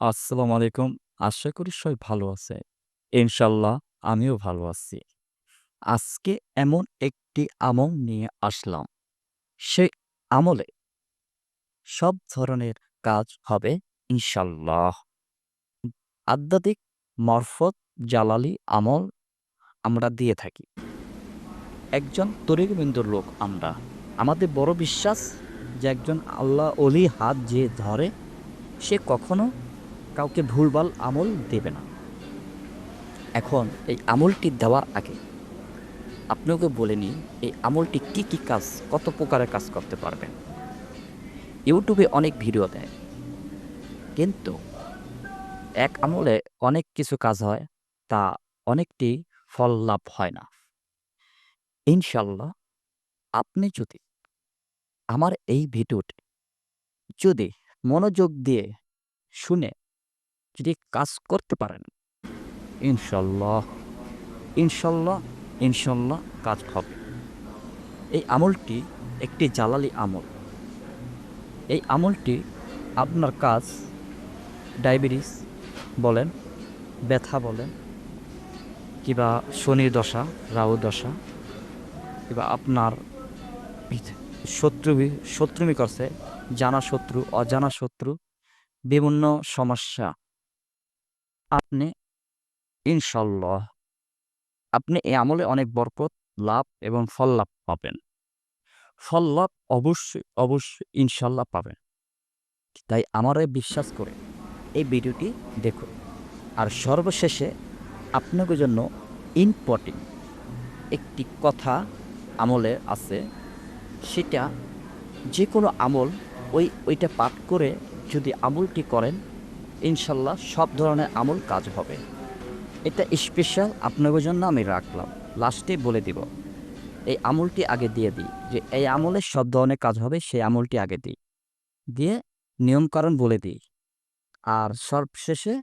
আসসালামু আলাইকুম। আশা করি সবাই ভালো আছে। ইনশাল্লাহ আমিও ভালো আছি। আজকে এমন একটি আমল নিয়ে আসলাম। সেই আমলে সব ধরনের কাজ হবে ইনশাল্লাহ আধ্যাত্মিক মারফত জালালি আমল আমরা দিয়ে থাকি। একজন তরিকবিন্দুর লোক আমরা। আমাদের বড় বিশ্বাস যে একজন আল্লাহ অলি হাত যে ধরে, সে কখনো কাউকে ভুলভাল আমল দেবে না। এখন এই আমলটি দেওয়ার আগে আপনাকে বলে নিই এই আমলটি কি, কি কাজ কত প্রকারের কাজ করতে পারবেন। ইউটিউবে অনেক ভিডিও দেয়। কিন্তু এক আমলে অনেক কিছু কাজ হয় তা অনেকটি ফল লাভ হয় না। ইনশাল্লাহ আপনি যদি আমার এই ভিডিওটি যদি মনোযোগ দিয়ে শুনে যদি কাজ করতে পারেন ইনশাল্লাহ ইনশাল্লাহ ইনশাল্লাহ কাজ হবে। এই আমলটি একটি জালালি আমল। এই আমলটি আপনার কাজ ডায়াবেটিস বলেন, ব্যথা বলেন কিবা শনির দশা, রাহু দশা কিংবা আপনার শত্রু শত্রুমি করছে, জানা শত্রু, অজানা শত্রু, বিভিন্ন সমস্যা আপনি ইনশাআল্লাহ আপনি এই আমলে অনেক বরকত, লাভ এবং ফল লাভ পাবেন। ফল লাভ অবশ্যই, অবশ্যই ইনশাল্লাহ পাবেন। তাই আমারে বিশ্বাস করে এই ভিডিওটি দেখুন। আর সর্বশেষে আপনাদের জন্য ইম্পর্টেন্ট একটি কথা আমলে আছে সেটা যে কোনো আমল ওই ওইটা পাঠ করে যদি আমলটি করেন ইনশাআল্লাহ সব ধরনের আমল কাজ হবে। এটা স্পেশাল আপনাদের জন্য আমি রাখলাম। লাস্টে বলে দিব। এই আমলটি আগে দিয়ে দিই যে এই আমলে সব ধরনের কাজ হবে সেই আমলটি আগে দিই। দিয়ে নিয়মকানুন বলে দিই। আর সবশেষে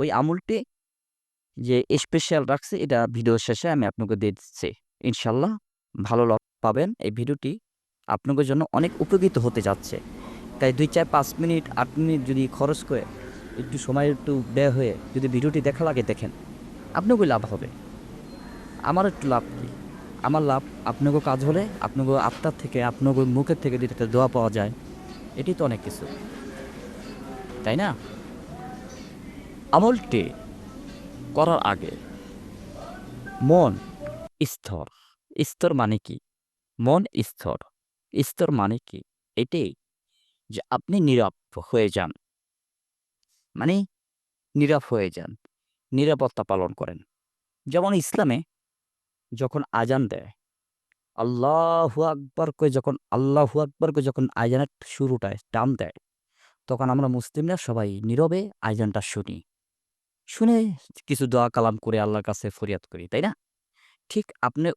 ওই আমলটি যে স্পেশাল রাখছি এটা ভিডিও শেষে আমি আপনাকে দিয়ে দিচ্ছি। ইনশাল্লাহ ভালো লাভ পাবেন। এই ভিডিওটি আপনাদের জন্য অনেক উপকৃত হতে যাচ্ছে। তাই ২, ৪, ৫ মিনিট আট মিনিট যদি খরচ করে একটু সময় একটু ব্যয় হয়ে যদি ভিডিওটি দেখা লাগে দেখেন। আপনাকেও লাভ হবে। আমার একটু লাভ কি? আমার লাভ আপনাকে কাজ হলে আপনাকে আত্মার থেকে, আপনাকে মুখের থেকে একটা দোয়া পাওয়া যায়, এটি তো অনেক কিছু। তাই না? আমলটি করার আগে মন স্থর। স্তর মানে কি? মন স্থর। স্তর মানে কি? এটাই যে আপনি নীরব হয়ে যান। মানে নীরব হয়ে যান। নিরাপত্তা পালন করেন। যেমন ইসলামে যখন আজান দেয়, আল্লাহু আকবার করে যখন, আল্লাহু আকবার করে যখন আজানের শুরুটায় টান দেয়, তখন আমরা মুসলিমরা সবাই নীরবে আজানটা শুনি। শুনে কিছু দোয়া কালাম করে আল্লাহর কাছে ফরিয়াদ করি। তাই না? ঠিক আপনি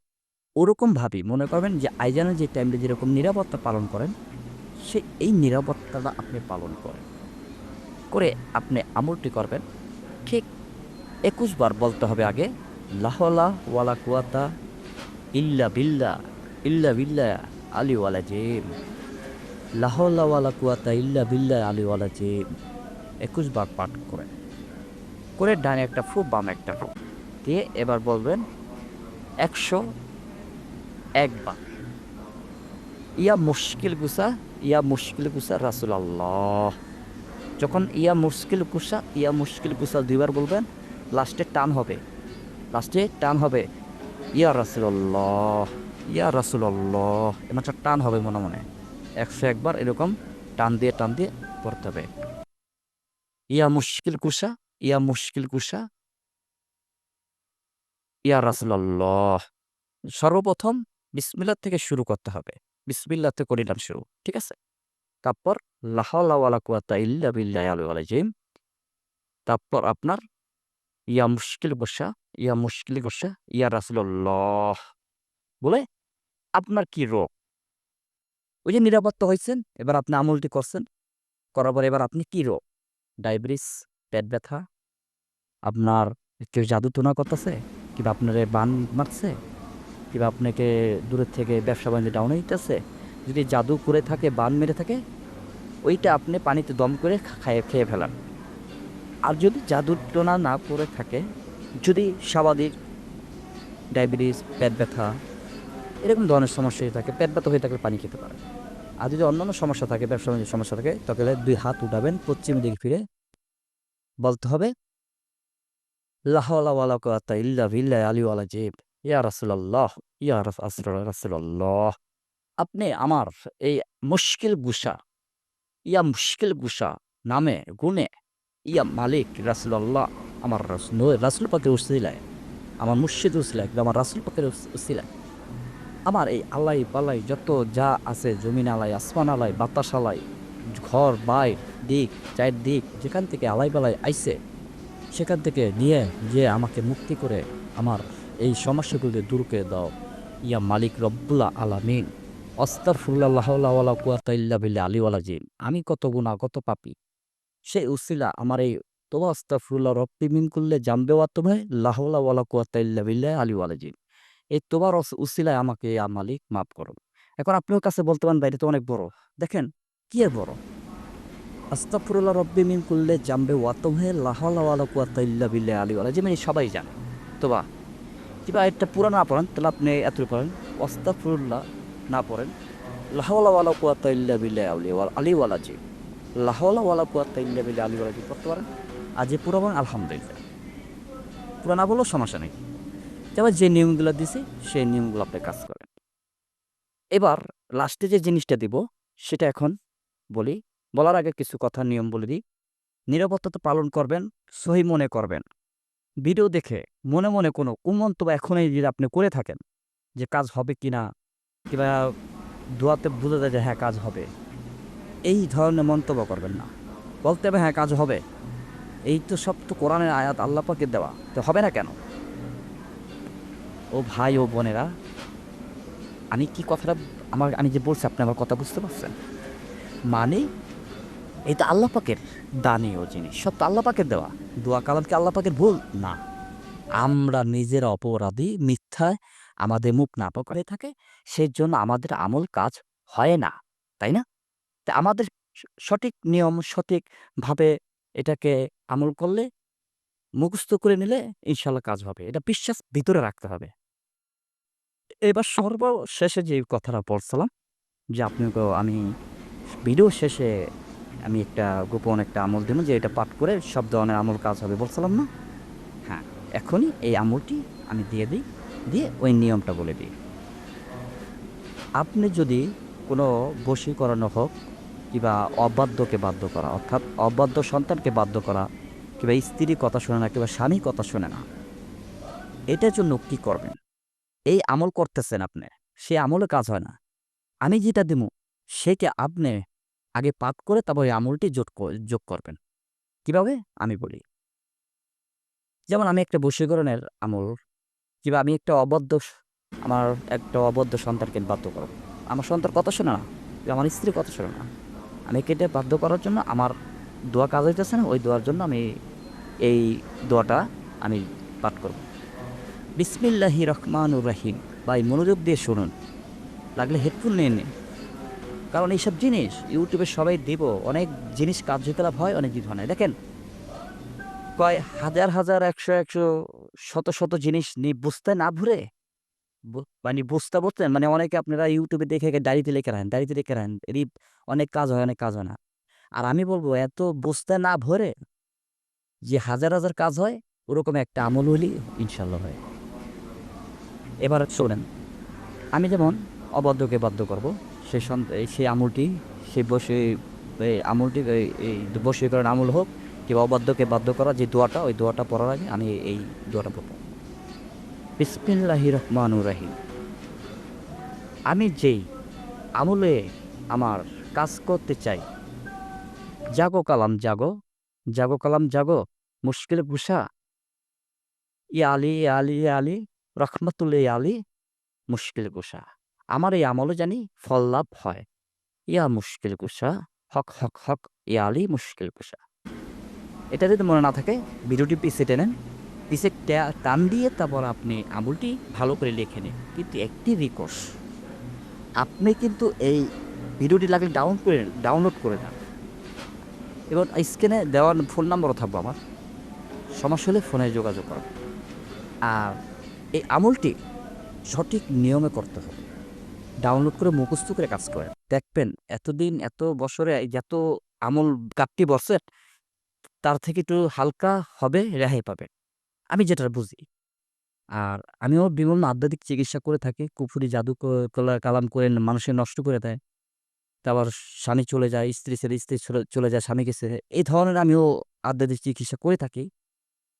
ওরকমভাবেই মনে করবেন যে আজানের যে টাইমটা যেরকম নিরাপত্তা পালন করেন, সে এই নিরাপত্তাটা আপনি পালন করেন। করে আপনি আমলটি করবেন। ঠিক ২১ বার বলতে হবে আগে, লা হাওলা ওয়ালা কুওয়াতা ইল্লা বিল্লা ইল্লা বিল্লাহ আলিওয়াল আযীম। লা হাওলা ওয়ালা কুওয়াতা ইল্লা বিল্লাহ আলিওয়াল আযীম। ২১ বার পাঠ করে করে ডানে একটা ফু, বামে একটা ফু দিয়ে এবার বলবেন একশো একবার ইয়া মুশকিল কুসা ইয়া মুশকিল কুসা রাসূলুল্লাহ। যখন ইয়া মুশকিল কুসা ইয়া মুশকিল কুসা ২ বার বলবেন লাস্টে টান হবে। লাস্টে টান হবে ইয়া রাসূলুল্লাহ, ইয়া রাসূলুল্লাহ এমাত্র টান হবে মনে, মনে। ১০১ বার এরকম টান দিয়ে, টান দিয়ে পড়তে হবে। ইয়া মুশকিল কুসা ইয়া মুশকিল কুসা ইয়া রাসূলুল্লাহ। সর্বপ্রথম বিসমিল্লাহ থেকে শুরু করতে হবে। বিসমিল্লাহ থেকে করিলাম শুরু। ঠিক আছে? তারপর লা হাওলা ওয়ালা কুওয়াতা ইল্লা বিল্লাহি আলিয়্যিল আযীম। তারপর আপনার ইয়া মুশকিল কুসা ইয়া মুশকিল কুসা ইয়া রাসূলুল্লাহ বলে আপনার কি রোগ? ওই যে নিরাপত্তা হয়েছেন এবার আপনি আমলটি করছেন। করার পরে এবার আপনি কি রোগ? ডায়াবেটিস, পেট ব্যথা, আপনার কেউ জাদু টোনা করতেছে কিংবা আপনারে বান মারছে কিংবা আপনাকে দূরের থেকে ব্যবসা বাণিজ্য ডাউন হইতেছে যদি জাদু করে থাকে বান মেরে থাকে ওইটা আপনি পানিতে দম করে খাইয়ে, খেয়ে ফেলান। আর যদি জাদুর টোনা না করে থাকে, যদি স্বাভাবিক ডায়াবেটিস, পেট ব্যথা, এরকম ধরনের সমস্যা হয়ে থাকে, পেট ব্যথা হয়ে থাকলে পানি খেতে পারে আর যদি অন্যান্য সমস্যা থাকে, ব্যবসা বাণিজ্যের সমস্যা থাকে, তাহলে দুই হাত উঠাবেন, পশ্চিম দিকে ফিরে বলতে হবে ইল্লা রাসুলাল্লাহ। আপনি আমার এই মুশকিল গুসা ইয়া মুশকিল গুসা নামে গুণে ইয়া মালিক রাসুলাল্লাহ আমার রাসুল পাকের উসিলায় আমার মুর্শিদ উসিলায় আমার রাসুল পাকের উসিলায় আমার এই আলাই পালাই যত যা আছে জমিন আলাই আসমান আলাই বাতাস আলাই ঘর বাই দিক চায়ের দিক যেখান থেকে আলাই পালাই আইসে সেখান থেকে নিয়ে যে আমাকে মুক্তি করে আমার এই সমস্যাগুলি দূর করে দাও ইয়া মালিক রব্বুল্লা আলামিন অস্তারফুল্লাহ কুয়াতাইল্লা বিল্লা আলিওয়ালা জিন। আমি কত গুণা কত পাপি। সেই উসিলা আমার এই তোমা অস্তারফুল্লাহ রব্বি মিন করলে জামবেওয়া তোমায় লাহলা ওয়ালা কুয়াতাইল্লা বিল্লা আলিওয়ালা জিন। এই তোমার উসিলায় আমাকে মালিক, মাফ করো। এখন আপনার কাছে বলতে পারেন বাইরে তো অনেক বড়। দেখেন, কি এর বড়? আস্তাফরুল্লাহ রব্বি মিন করলে জামবে ওয়াতমহে লাহলা ওয়ালা কুয়াতাইল্লা বিল্লা আলিওয়ালা যে মানে সবাই জানে। তো বা কিবা একটা পুরা না তাহলে আপনি এত পড়েন। অস্তাফরুল্লাহ না পড়েন। লাহওয়ালা ওয়ালা কুয়াতাইল্লা বিল্লা আলিওয়ালা আলিওয়ালা জি লাহওয়ালা ওয়ালা কুয়াতাইল্লা বিল্লা আলিওয়ালা জি পড়তে পারেন? আজ যে পুরা বলেন আলহামদুলিল্লাহ। পুরা না বললেও সমস্যা নেই। এবার যে নিয়মগুলো দিছি, সেই নিয়মগুলো আপনি কাজ করেন। এবার লাস্টে যে জিনিসটা দিব, সেটা এখন বলি। বলার আগে কিছু কথা, নিয়ম বলে দিই। নিরাপত্তা তো পালন করবেন, সহি মনে করবেন। ভিডিও দেখে মনে মনে কোনো কুমন্তব্য এখনই যদি আপনি করে থাকেন যে কাজ হবে কি না কিংবা দোয়াতে বোঝা যায় যে হ্যাঁ কাজ হবে। এই ধরনের মন্তব্য করবেন না। বলতে হবে হ্যাঁ কাজ হবে। এই তো সব তো কোরআনের আয়াত, আল্লাহ পাকে দেওয়া। তো হবে না কেন? ও ভাই, ও বোনেরা, আমি কি কথাটা, আমার, আমি যে বলছি, আপনি আমার কথা বুঝতে পারছেন? মানে এটা আল্লাহ পাকের দানীয় জিনিস। সব তো আল্লাহ পাকের দেওয়া। দোয়া কালামকে আল্লাহ পাকের ভুল? না। আমরা নিজের অপরাধী, মিথ্যায় আমাদের মুখ না করে থাকে সেই জন্য আমাদের আমল কাজ হয় না, তাই না? তা আমাদের সঠিক নিয়ম সঠিকভাবে এটাকে আমল করলে, মুখস্থ করে নিলে ইনশাল্লাহ কাজ হবে। এটা বিশ্বাস ভিতরে রাখতে হবে। এবার সর্বশেষে যে কথাটা বলছিলাম, যে আপনাকে আমি ভিডিও শেষে আমি একটা গোপন একটা আমল দেবো, যে এটা পাঠ করে সব ধরনের আমল কাজ হবে বলছিলাম না? হ্যাঁ এখনই এই আমলটি আমি দিয়ে দিই। দিয়ে ওই নিয়মটা বলে দিই। আপনি যদি কোনো বশী করানো হোক কিংবা অবাধ্যকে বাধ্য করা, অর্থাৎ অবাধ্য সন্তানকে বাধ্য করা, কিংবা স্ত্রীর কথা শোনে না, কিংবা স্বামী কথা শোনে না, এটার জন্য কি করবেন? এই আমল করতেছেন আপনি, সে আমলে কাজ হয় না। আমি যেটা দেব সেটা আপনি আগে পাঠ করে তারপর এই আমলটি যোগ যোগ করবেন। কীভাবে? আমি বলি। যেমন আমি একটা বশীকরণের আমল কিংবা আমি একটা অবদ্ধ আমার একটা অবদ্ধ সন্তানকে বাধ্য করব। আমার সন্তান কথা শোনে না, আমার স্ত্রী কথা শোনে না। আমি কেটে বাধ্য করার জন্য আমার দোয়া কাজ হইতেছে না, ওই দোয়ার জন্য আমি এই দোয়াটা আমি পাঠ করব। বিসমিল্লাহি রহমানুর রাহিম। ভাই, মনোযোগ দিয়ে শুনুন। লাগলে হেডফোন নিয়ে নিন। কারণ এইসব জিনিস ইউটিউবে সবাই দেব, অনেক জিনিস কার্যকলাপ হয়, অনেক জিনিস হয়। দেখেন কয় হাজার হাজার, একশো একশো, শত শত জিনিস নিয়ে বুঝতে না ভুলে মানে বুঝতে বুঝতেন মানে অনেকে আপনারা ইউটিউবে দেখে ডায়েরিতে লিখে রাখেন, ডায়েরিতে লিখে রাখেন, এরই অনেক কাজ হয়, অনেক কাজ হয় না। আর আমি বলব এত বুঝতে না ভরে যে হাজার হাজার কাজ হয়, ওরকম একটা আমল হলি ইনশাল্লাহ হয়। এবার শোনেন, আমি যেমন অবাধ্যকে বাধ্য করব সেই সেই আমলটি সেই বসে আমলটি, এই- বশীকরণ আমল হোক কিংবা অবাধ্যকে বাধ্য করা যে দোয়াটা, ওই দোয়াটা পড়ার আগে আমি এই দোয়াটা পড়ব। বিসমিল্লাহি রহমানুর রাহিম। আমি যেই আমলে আমার কাজ করতে চাই, জাগো কালাম জাগো জাগো কালাম জাগো, মুশকিল গুসা। ই আলী ই আলী ই আলী রহমতুল্লাহ আলী, মুশকিল গুসা। আমার এই আমলে জানি ফল লাভ হয়। ইয়া মুশকিল গুসা, হক হক হক আলী, মুশকিল গুসা। এটা যদি মনে না থাকে, ভিডিওটি পিছে টেনেন পিছে টান দিয়ে তারপর আপনি আমলটি ভালো করে লিখে নিন। কিন্তু একটি রিকোর্স আপনি কিন্তু এই ভিডিওটি লাগলে ডাউন করে ডাউনলোড করে নেন এবং স্ক্রিনে দেওয়ার ফোন নাম্বারও থাকব আমার। সমস্যা হলে ফোনে যোগাযোগ করবেন আর এই আমলটি সঠিক নিয়মে করতে হবে। ডাউনলোড করে মুখস্থ করে কাজ করেন। দেখবেন, এতদিন, এত বছরে এই যত আমল কাপটি বসে তার থেকে একটু হালকা হবে, রেহাই পাবে। আমি যেটা বুঝি। আর আমিও বিভিন্ন আধ্যাত্মিক চিকিৎসা করে থাকি, কুফুরি জাদু কলা- কালাম করে মানুষের নষ্ট করে দেয়। তারপর স্বামী চলে যায়, স্ত্রী ছেড়ে, স্ত্রী চলে- যায় স্বামীকে ছেড়ে, এই ধরনের আমিও আধ্যাত্মিক চিকিৎসা করে থাকি,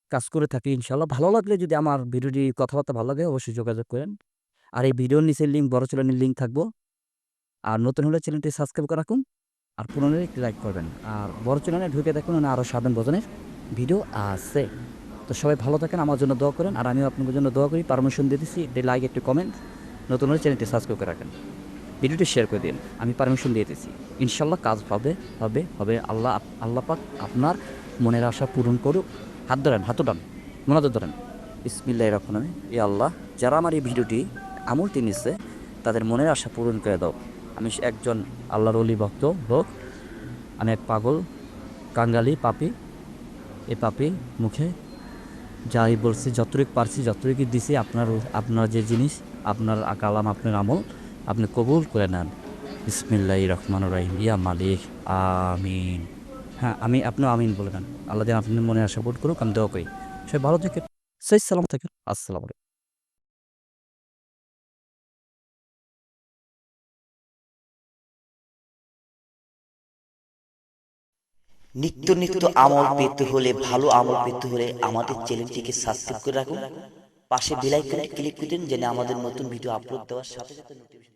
কাজ করে থাকি ইনশাল্লাহ ভালো লাগলে যদি আমার ভিডিওটি, কথাবার্তা ভালো লাগে অবশ্যই যোগাযোগ করেন। আর এই ভিডিওর নিচে লিঙ্ক বড় চ্যানেলের লিঙ্ক থাকব। আর নতুন হলে চ্যানেলটি সাবস্ক্রাইব করে রাখুন। আর পুরনো একটি লাইক করবেন। আর বড় চ্যানেলে ঢুকে দেখুন আরও সাধারণ ভজনের ভিডিও আছে। তো সবাই ভালো থাকেন, আমার জন্য দোয়া করেন, আর আমিও আপনাদের জন্য দোয়া করি পারমিশন দিয়ে দিচ্ছি একটি লাইক একটি কমেন্ট নতুন হলে চ্যানেলটি সাবস্ক্রাইব করে রাখেন। ভিডিওটি শেয়ার করে দিন, আমি পারমিশন দিয়ে দিচ্ছি ইনশাল্লাহ কাজ হবে হবে হবে, আল্লাহ আল্লাহ পাক আপনার মনের আশা পূরণ করুক। হাত ধরেন হাত ধরেন মনাদ ধরেন। ইসমিল্লাহ রহমান এ আল্লাহ, যারা আমার এই ভিডিওটি আমলটি নিচ্ছে তাদের মনের আশা পূরণ করে দাও। আমি একজন আল্লাহর অলি ভক্ত লোক। আমি এক পাগল, কাঙ্গালি পাপি। এ পাপি মুখে যাই বলছি, যতটুকু পারছি যতটুকু দিছি, আপনার আপনার যে জিনিস, আপনার কালাম, আপনার আমল, আপনি কবুল করে নেন। ইসমিল্লাহ রহমান রাহিম। ইয়া মালিক, আমিন। হ্যাঁ আমি আপনিও আমিন বলে নেন। আল্লাহ আপনি মনে আশা পূরণ করুক, আমি দেওয়া করি। সবাই ভালো থেকে সেই সালাম থাকেন। আসসালামু আলাইকুম। নিত্য নিত্য আমল পেতে হলে, ভালো আমল পেতে হলে আমাদের চ্যানেলটিকে সাবস্ক্রাইব করে রাখুন। পাশে বেল আইকনে ক্লিক করে দিন, যেন আমাদের নতুন ভিডিও আপলোড দেওয়ার সাথে সাথে নোটিফিকেশন